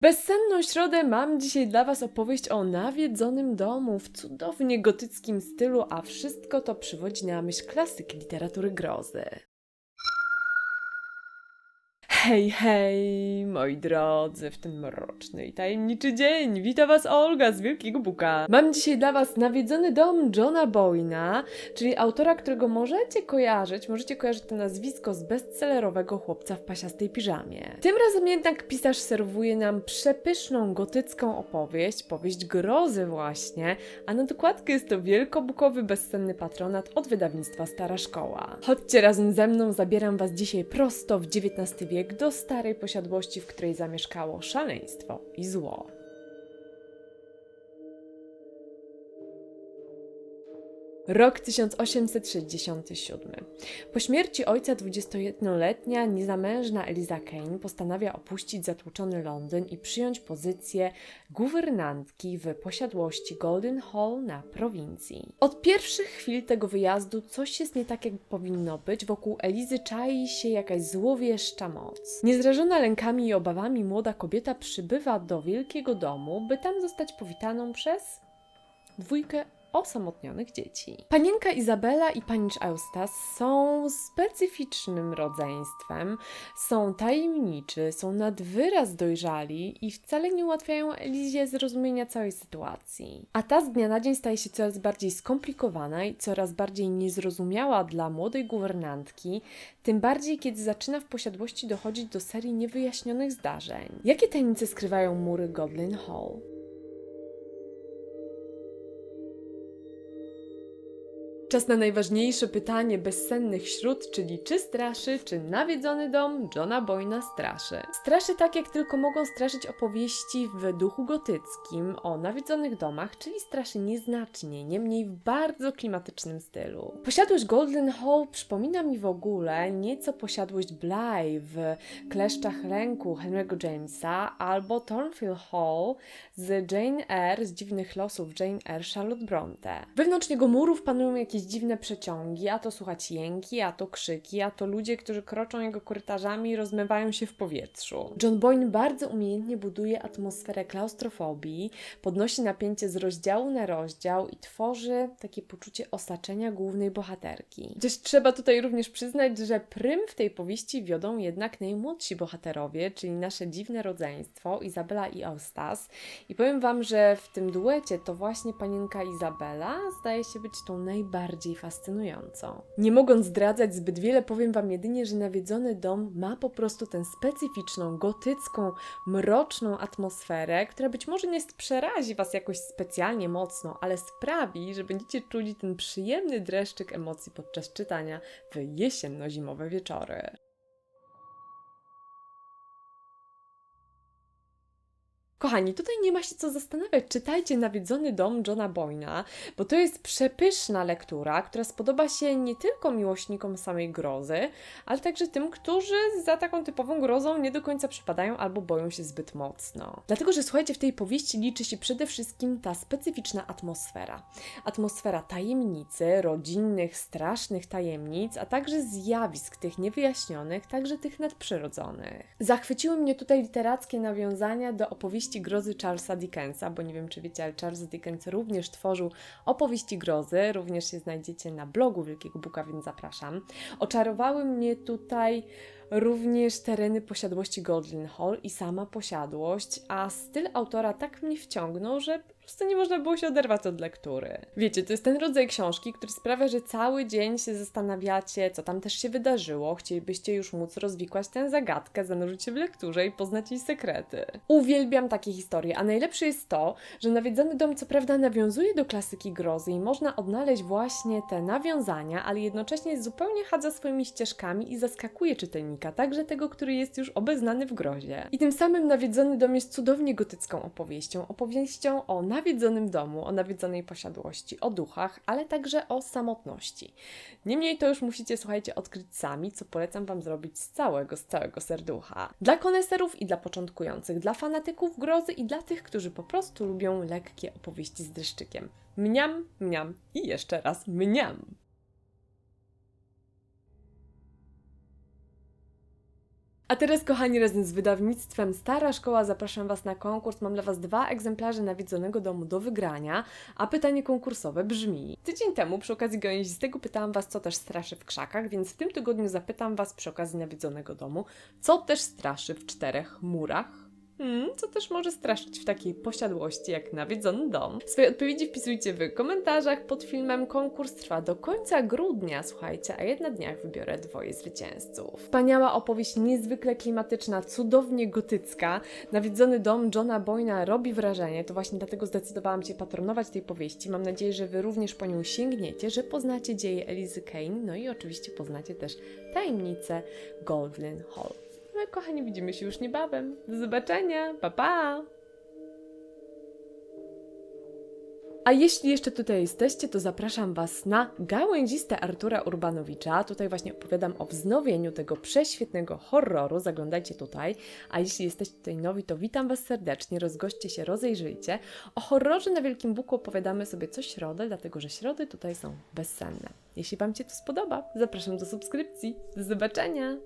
Bezsenną środę mam dzisiaj dla Was opowieść o nawiedzonym domu w cudownie gotyckim stylu, a wszystko to przywodzi na myśl klasyki literatury grozy. Hej, hej, moi drodzy, w ten mroczny i tajemniczy dzień. Wita Was Olga z Wielkiego Buka. Mam dzisiaj dla Was nawiedzony dom Johna Boyna, czyli autora, którego możecie kojarzyć, możecie kojarzyć to nazwisko z bestsellerowego chłopca w pasiastej piżamie. Tym razem jednak pisarz serwuje nam przepyszną gotycką opowieść, powieść grozy właśnie, a na dokładkę jest to wielkobukowy bezsenny patronat od wydawnictwa Stara Szkoła. Chodźcie razem ze mną, zabieram Was dzisiaj prosto w XIX wiek do starej posiadłości, w której zamieszkało szaleństwo i zło. Rok 1867. Po śmierci ojca 21-letnia, niezamężna Eliza Kane postanawia opuścić zatłoczony Londyn i przyjąć pozycję guwernantki w posiadłości Golden Hall na prowincji. Od pierwszych chwil tego wyjazdu coś jest nie tak, jak powinno być. Wokół Elizy czai się jakaś złowieszcza moc. Niezrażona lękami i obawami młoda kobieta przybywa do wielkiego domu, by tam zostać powitaną przez dwójkę osamotnionych dzieci. Panienka Izabela i panicz Eustas są specyficznym rodzeństwem, są tajemniczy, są nad wyraz dojrzali i wcale nie ułatwiają Elizie zrozumienia całej sytuacji. A ta z dnia na dzień staje się coraz bardziej skomplikowana i coraz bardziej niezrozumiała dla młodej guwernantki, tym bardziej kiedy zaczyna w posiadłości dochodzić do serii niewyjaśnionych zdarzeń. Jakie tajemnice skrywają mury Godlin Hall? Czas na najważniejsze pytanie bezsennych śród, czyli czy straszy, czy nawiedzony dom Johna Boyna straszy. Straszy tak, jak tylko mogą straszyć opowieści w duchu gotyckim o nawiedzonych domach, czyli straszy nieznacznie, niemniej w bardzo klimatycznym stylu. Posiadłość Golden Hall przypomina mi w ogóle nieco posiadłość Bly w Kleszczach Lęku Henry'ego Jamesa albo Thornfield Hall z Jane Eyre, z Dziwnych Losów Jane Eyre Charlotte Bronte. Wewnątrz jego murów panują jakieś dziwne przeciągi, a to słuchać jęki, a to krzyki, a to ludzie, którzy kroczą jego korytarzami i rozmywają się w powietrzu. John Boyne bardzo umiejętnie buduje atmosferę klaustrofobii, podnosi napięcie z rozdziału na rozdział i tworzy takie poczucie osaczenia głównej bohaterki. Chociaż trzeba tutaj również przyznać, że prym w tej powieści wiodą jednak najmłodsi bohaterowie, czyli nasze dziwne rodzeństwo, Izabela i Eustas. I powiem Wam, że w tym duecie to właśnie panienka Izabela zdaje się być tą najbardziej fascynującą. Nie mogąc zdradzać zbyt wiele, powiem Wam jedynie, że nawiedzony dom ma po prostu tę specyficzną, gotycką, mroczną atmosferę, która być może nie przerazi Was jakoś specjalnie mocno, ale sprawi, że będziecie czuli ten przyjemny dreszczyk emocji podczas czytania w jesienno-zimowe wieczory. Kochani, tutaj nie ma się co zastanawiać. Czytajcie Nawiedzony dom Johna Boyna, bo to jest przepyszna lektura, która spodoba się nie tylko miłośnikom samej grozy, ale także tym, którzy za taką typową grozą nie do końca przypadają albo boją się zbyt mocno. Dlatego, że słuchajcie, w tej powieści liczy się przede wszystkim ta specyficzna atmosfera. Atmosfera tajemnicy, rodzinnych, strasznych tajemnic, a także zjawisk tych niewyjaśnionych, także tych nadprzyrodzonych. Zachwyciły mnie tutaj literackie nawiązania do opowieści grozy Charlesa Dickensa, bo nie wiem, czy wiecie, ale Charles Dickens również tworzył opowieści grozy, również się znajdziecie na blogu Wielkiego Buka, więc zapraszam. Oczarowały mnie tutaj również tereny posiadłości Goldlin Hall i sama posiadłość, a styl autora tak mnie wciągnął, że prostu nie można było się oderwać od lektury. Wiecie, to jest ten rodzaj książki, który sprawia, że cały dzień się zastanawiacie, co tam też się wydarzyło, chcielibyście już móc rozwikłać tę zagadkę, zanurzyć się w lekturze i poznać jej sekrety. Uwielbiam takie historie, a najlepsze jest to, że Nawiedzony Dom co prawda nawiązuje do klasyki grozy i można odnaleźć właśnie te nawiązania, ale jednocześnie zupełnie chadza swoimi ścieżkami i zaskakuje czytelnika, także tego, który jest już obeznany w grozie. I tym samym Nawiedzony Dom jest cudownie gotycką opowieścią, opowieścią o nawiedzonym domu, o nawiedzonej posiadłości, o duchach, ale także o samotności. Niemniej to już musicie, słuchajcie, odkryć sami, co polecam Wam zrobić z całego, z całego serducha. Dla koneserów i dla początkujących, dla fanatyków grozy i dla tych, którzy po prostu lubią lekkie opowieści z dreszczykiem. Mniam, mniam i jeszcze raz mniam. A teraz, kochani, razem z wydawnictwem Stara Szkoła zapraszam Was na konkurs. Mam dla Was dwa egzemplarze nawiedzonego domu do wygrania, a pytanie konkursowe brzmi. Tydzień temu przy okazji gałęzistego pytałam Was, co też straszy w krzakach, więc w tym tygodniu zapytam Was przy okazji nawiedzonego domu, co też straszy w czterech murach. Hmm, co też może straszyć w takiej posiadłości jak nawiedzony dom. Swoje odpowiedzi wpisujcie w komentarzach pod filmem. Konkurs trwa do końca grudnia, słuchajcie, a ja na dniach wybiorę dwoje zwycięzców. Wspaniała opowieść, niezwykle klimatyczna, cudownie gotycka. Nawiedzony dom Johna Boyna robi wrażenie, to właśnie dlatego zdecydowałam się patronować tej powieści. Mam nadzieję, że Wy również po nią sięgniecie, że poznacie dzieje Elizy Kane, no i oczywiście poznacie też tajemnicę Goldlyn Hall. I kochani, widzimy się już niebawem. Do zobaczenia, pa pa! A jeśli jeszcze tutaj jesteście, to zapraszam Was na gałęziste Artura Urbanowicza. Tutaj właśnie opowiadam o wznowieniu tego prześwietnego horroru. Zaglądajcie tutaj. A jeśli jesteście tutaj nowi, to witam Was serdecznie. Rozgoście się, rozejrzyjcie. O horrorze na Wielkim Buku opowiadamy sobie co środę, dlatego że środy tutaj są bezsenne. Jeśli Wam się to spodoba, zapraszam do subskrypcji. Do zobaczenia!